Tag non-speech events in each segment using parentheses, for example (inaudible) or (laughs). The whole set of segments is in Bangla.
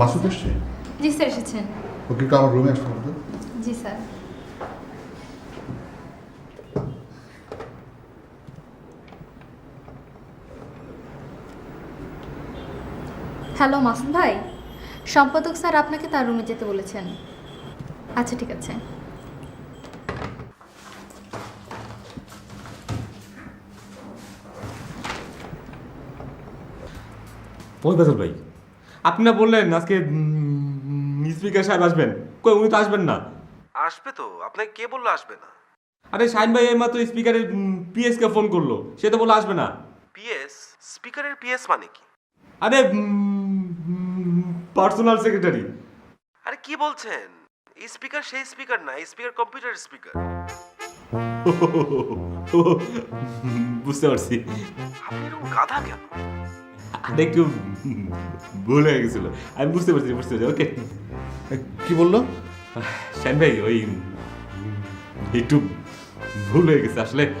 মাসুদ এসছে জি স্যার এসেছেন ওকে একটু আমার রুমে আসতে জি স্যার হ্যালো মাসুদ ভাই সম্পাদক স্যার আপনাকে তার রুমে যেতে বলেছেন। আচ্ছা ঠিক আছে। ওই বেতন ভাই। আপনি না বললেন আজকে স্পিকার সাহেব আসবেন। কই উনি তো আসবেন না। আসবে তো আপনাকে কে বলল আসবে না? আরে শাহিন ভাই এইমাত্র স্পিকারের পিএস কে ফোন করল। সে তো বলে আসবে না। পিএস? স্পিকারের পিএস মানে কি? আরে পার্সোনাল সেক্রেটারি। আরে কি বলছেন? স্পিকার সেই স্পিকার না স্পিকার কম্পিউটার স্পিকার। (laughs) বুঝতে পারছি। আপনি এরকম গাধা কেন? আরে একটু ভুল হয়ে গেছিল। আমি বুঝতে পারছি বুঝতে পারছি ওকে কি বলল? শাহিন ভাই ওই একটু ভুল হয়ে গেছে। আসলে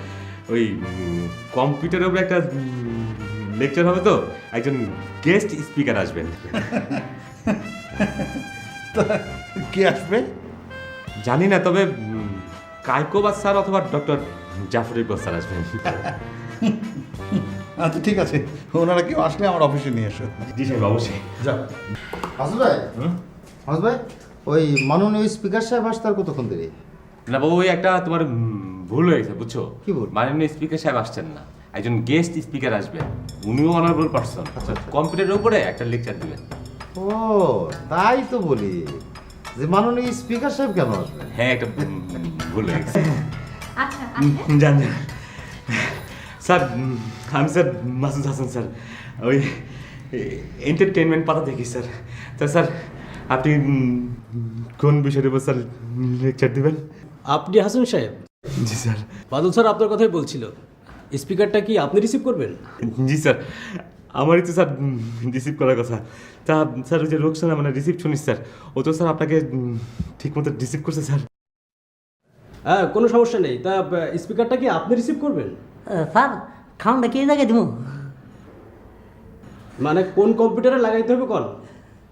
ওই কম্পিউটারের উপরে একটা লেকচার হবে তো একজন গেস্ট স্পিকার আসবেন। কে আসবে? জানি না তবে উম, কায়কোবাদ স্যার অথবা ডক্টর জাফর ইকবাল স্যার আসবেন। (laughs) আচ্ছা ঠিক আছে। ওনারা কেউ আসলে আমার অফিসে নিয়ে এসো। জি সাহেব অবশ্যই। যাও মাসুদ ভাই? ওই মাননীয় স্পিকার সাহেব আসতে আর কতক্ষণ দেরি? না বাবু ওই একটা তোমার ভুল হয়ে গেছে বুঝছ? কি ভুল? মাননীয় স্পিকার সাহেব আসছেন না। একজন গেস্ট স্পিকার আসবেন উনিও অনারেবল পার্সন কম্পিউটারের উপরে একটা লেকচার দিবেন। ও তাই তো বলি। যে মাননীয় স্পিকার সাহেব কেন আসবেন? হ্যাঁ একটা ভুল হয়ে গেছে আচ্ছা। জান জান স্যার আমি স্যার মাসুদ হাসান স্যার। ওই এন্টারটেনমেন্ট পাতা দেখি স্যার। তা স্যার আপনি কোন বিষয়ের উপর স্যার লেকচার দেবেন? আপনি হাসান সাহেব। জি স্যার। বাদল স্যার আপনার কথাই বলছিল। স্পিকারটা কি আপনি রিসিভ করবেন? জি স্যার। আমারই তো স্যার রিসিভ করার কথা। তা স্যার ওই যে রোকসানা মানে রিসিভ শুনিস স্যার। ও তো স্যার আপনাকে ঠিক মতো রিসিভ করছে স্যার। হ্যাঁ কোনো সমস্যা নেই। তা স্পিকারটা কি আপনি রিসিভ করবেন? স্যার খাউনটা কে জায়গায় দিব মানে কোন কম্পিউটারে লাগাইতে হবে কল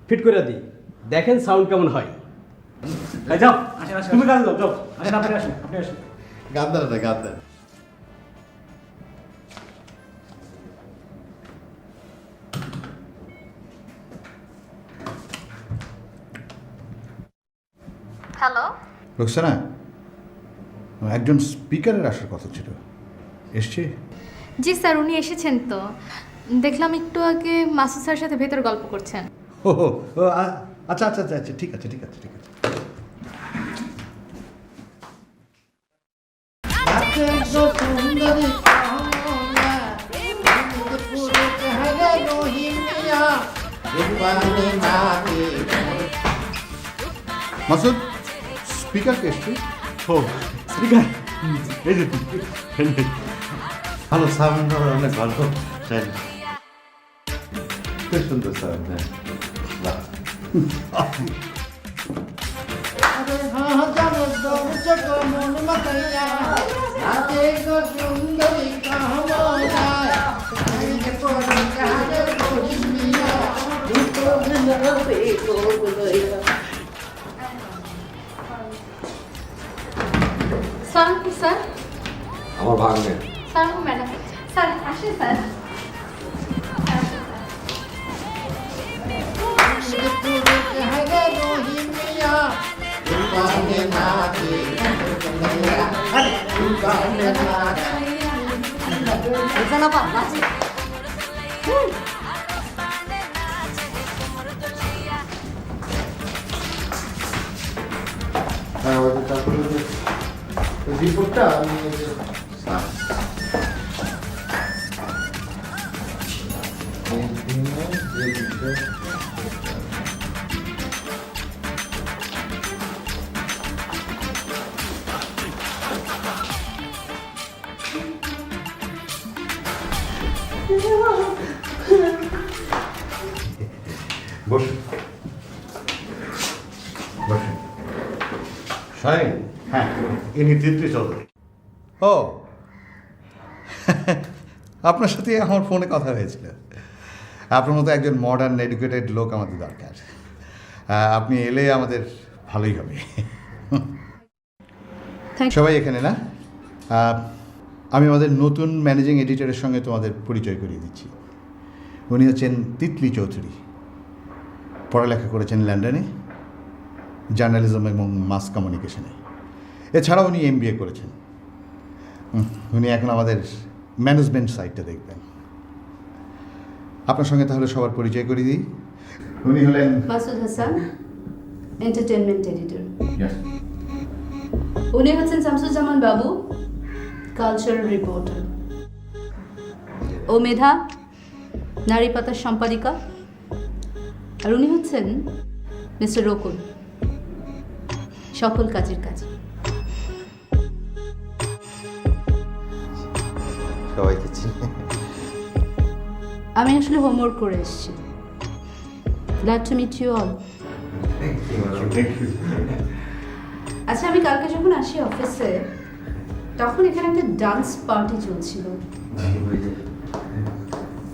ফিট করে দিই দেখেন সাউন্ড কেমন হয়। যাও তুমি কাজ যাও যাও। গাদ্দার না গাদ্দার। হ্যালো রোকসানা? একজন স্পিকারের আসার কথা ছিল। এসছে? জি স্যার উনি এসেছেন তো। দেখলাম একটু আগে মাসুদ স্যারের সাথে ভেতরে গল্প করছেন। ও আ- আচ্ছা আচ্ছা আচ্ছা আচ্ছা ঠিক আছে ঠিক আছে ঠিক আছে। মাসুদ স্পিকার কে এসছে? ও স্পিকার এই যে ভালো সাউন্ড অনেক ভালো খুব সুন্দর সাউন্ড হ্যাঁ বাহ। ভাগ্নে সালাম ম্যাডাম। স্যার আসেন স্যার। তারপরে যে ওই রিপোর্টটা আমি বসুন। শাইন হ্যাঁ ইনি তৃপ্তি চৌধুরী। ও। (laughs) আপনার সাথে আমার ফোনে কথা হয়েছিল। আপনার মতো একজন মডার্ন এডুকেটেড লোক আমাদের দরকার। আপনি এলে আমাদের ভালোই হবে। সবাই এখানে না? আমি আমাদের নতুন ম্যানেজিং এডিটরের সঙ্গে তোমাদের পরিচয় করিয়ে দিচ্ছি। উনি হচ্ছেন তিতলি চৌধুরী। পড়ালেখা করেছেন লন্ডনে। জার্নালিজম এবং মাস কমিউনিকেশনে। এছাড়াও উনি এম করেছেন। উনি এখন আমাদের ম্যানেজমেন্ট সাইডটা দেখবেন। আপনার সঙ্গে তাহলে সবার পরিচয় করিয়ে দিই। উনি হলেন মাসুদ হাসান এন্টারটেনমেন্ট এডিটর উনি হচ্ছেন শামসুজ্জামান বাবু কালচারাল রিপোর্টার ও মেধা নারী পাতার সম্পাদিকা। আর উনি হচ্ছেন মিস্টার রকুল। সকল কাজের কাজ। সবাইকে আমি আসলে হোমওয়ার্ক করে এসেছি। Glad to meet you all আচ্ছা আমি কালকে যখন আসি অফিসে তখন এখানে একটা ডান্স পার্টি চলছিল।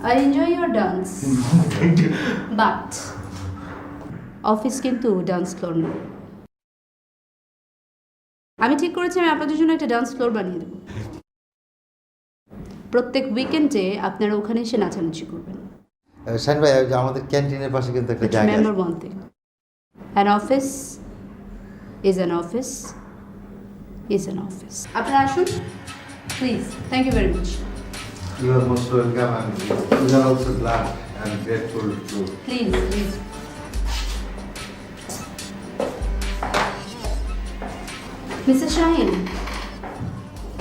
I enjoy your dance but office কিন্তু ডান্স ফ্লোর না। আমি ঠিক করেছি আমি আপনাদের জন্য একটা ডান্স ফ্লোর বানিয়ে দেবো। প্রত্যেক উইকেন্ডে আপনারা ওখানে এসে নাচানাচি করবেন। শাইন ভাই আমাদের ক্যান্টিনের পাশে কিন্তু একটা জায়গা আছে। one thing an office is an office is an office. আপনারা আসুন please thank you very much You are most welcome and we are also glad and grateful to please please Mrs Shahin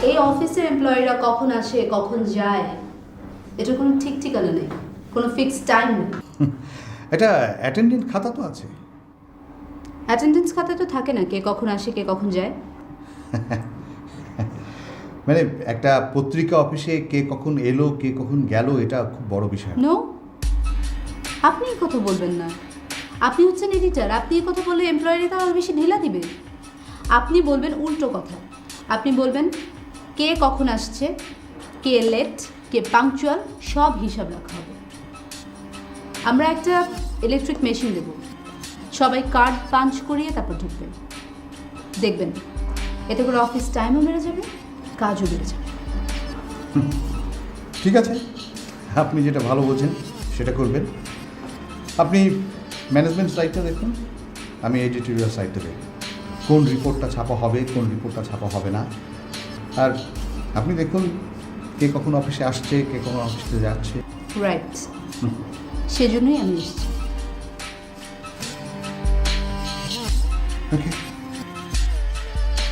এই অফিসের এমপ্লয়িরা কখন আসে কখন যায় এটা কোনো ঠিক ঠিকানা নেই কোনো ফিক্সড টাইম নেই। (laughs) এটা অ্যাটেন্ডেন্ট খাতা তো আছে। অ্যাটেন্ডেন্স খাতা তো থাকে না কে কখন আসে কে কখন যায়। (laughs) মানে একটা পত্রিকা অফিসে কে কখন এলো কে কখন গেল এটা খুব বড় বিষয়। নো আপনি কথা বলবেন না। আপনি হচ্ছেন এডিটার আপনি কথা বললে এমপ্লয়ারি তো আরও বেশি ঢিলা দিবে। আপনি বলবেন উল্টো কথা। আপনি বলবেন, কে কখন আসছে, কে লেট কে পাংচুয়াল সব হিসাব রাখা হবে। আমরা একটা ইলেকট্রিক মেশিন দেব। সবাই কার্ড পাঞ্চ করিয়ে তারপর ঢুকবেন। দেখবেন, এতে করে অফিস টাইমও বেড়ে যাবে, কাজও বেড়ে যাবে। ঠিক আছে। আপনি যেটা ভালো বোঝেন সেটা করবেন। আপনি ম্যানেজমেন্ট সাইটটা দেখুন। আমি এডিটোরিয়াল সাইডটা দেখব। কোন রিপোর্টটা ছাপা হবে কোন রিপোর্টটা ছাপা হবে না। আর আপনি দেখুন কে কখন অফিসে আসছে কে কখন অফিসে যাচ্ছে। রাইট সেজন্যই আমি এসেছি। ওকে